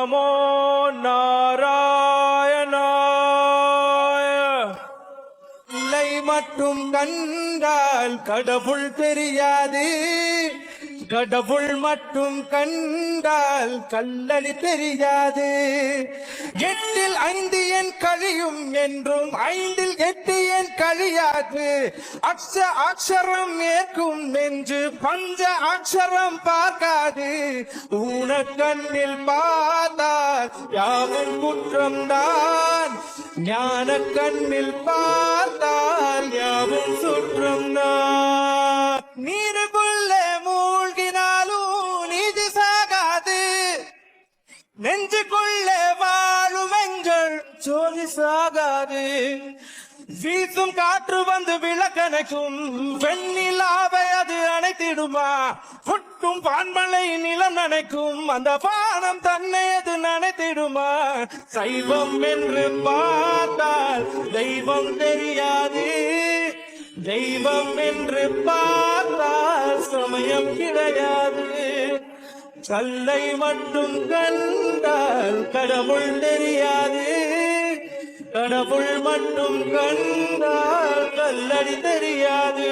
நமோ நாராயணாய இல்லை மட்டும் கண்டால் கடவுள் தெரியாது கடவுள் மட்டும் கண்டால் கல்லடி தெரியாது எட்டில் ஐந்து என் கழியும் என்றும் ஐந்தில் எட்டு என் கழியாது. அக்ஷ அக்ஷரம் ஏற்கும் என்று பஞ்ச அக்ஷரம் பார்க்காது. ஊன கண்ணில் பார்த்தால் யாவும் குற்றம்தான். ஞான கண்ணில் பார்த்தால் யாவும் சுற்றம்தான். நீருக்குள்ளே மூழ்கினாலும் நீதி சாகாது. நெஞ்சுக்குள்ளே வாழும் எங்கள் சோதி சாகாது. வீசும் காற்று வந்து எனக்கும் பெண்ணிலாவை அது அணைத்திடுமா? புட்டும் பான்மலை நிலம் நினைக்கும் அந்த பானம் தன்னை அது நினைத்திடுமா? சைவம் என்று பார்த்தால் தெய்வம் தெரியாது. தெய்வம் என்று பார்த்தால் சமயம் கிடையாது. கல்லை மட்டும் கண்டால் கடவுள் தெரியாது. கடவுள் மட்டும் கண்டால் கல்லடி தெரியாது